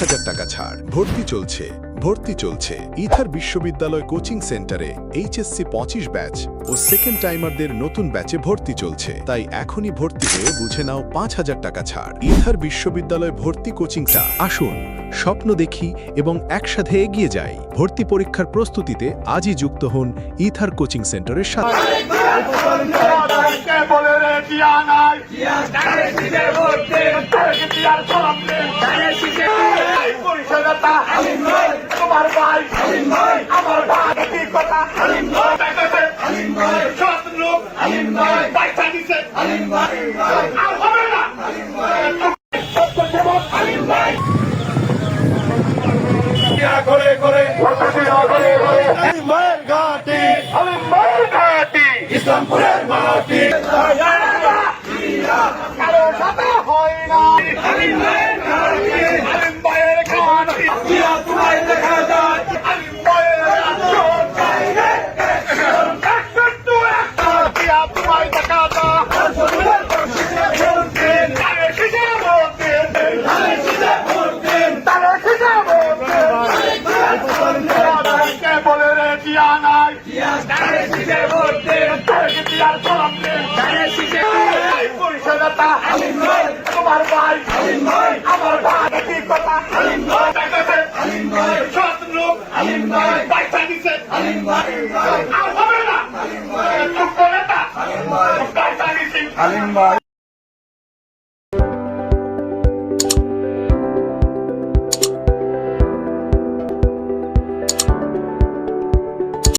হাজার টাকা ছাড়। ভর্তি চলছে। ভর্তি চলছে। ইথার বিশ্ববিদ্যালয় কোচিং সেন্টারে এইচএসসি পঁচিশ ব্যাচ ও সেকেন্ড টাইমারদের নতুন ব্যাচে ভর্তি চলছে। তাই এখনই ভর্তি হয়ে বুঝে নাও পাঁচ হাজার টাকা ছাড়। ইথার বিশ্ববিদ্যালয় ভর্তি কোচিংটা আসুন, স্বপ্ন দেখি এবং একসাথে এগিয়ে যাই। ভর্তি পরীক্ষার প্রস্তুতিতে আজই যুক্ত হন ইথার কোচিং সেন্টারের সাথে। ভাই আর হবে না। সত্য জিয়া করে করে আমি মায়ের ঘাটি। আমি মায়ের ঘাটি। ইসলামপুরের মাটি কারও সাথে হয় না। ঘাটি। বলে রে দিয়া নাই তারে দিতে ভর্তি তারে দিয়ার সালাম দেন এই পরিষেবাটা তোমার ভাই। আমার ভাই কি কথা দেখাতে সৎ লোক পয়সা দিছে আর হবে না চুপ করে তা পয়সা দিছি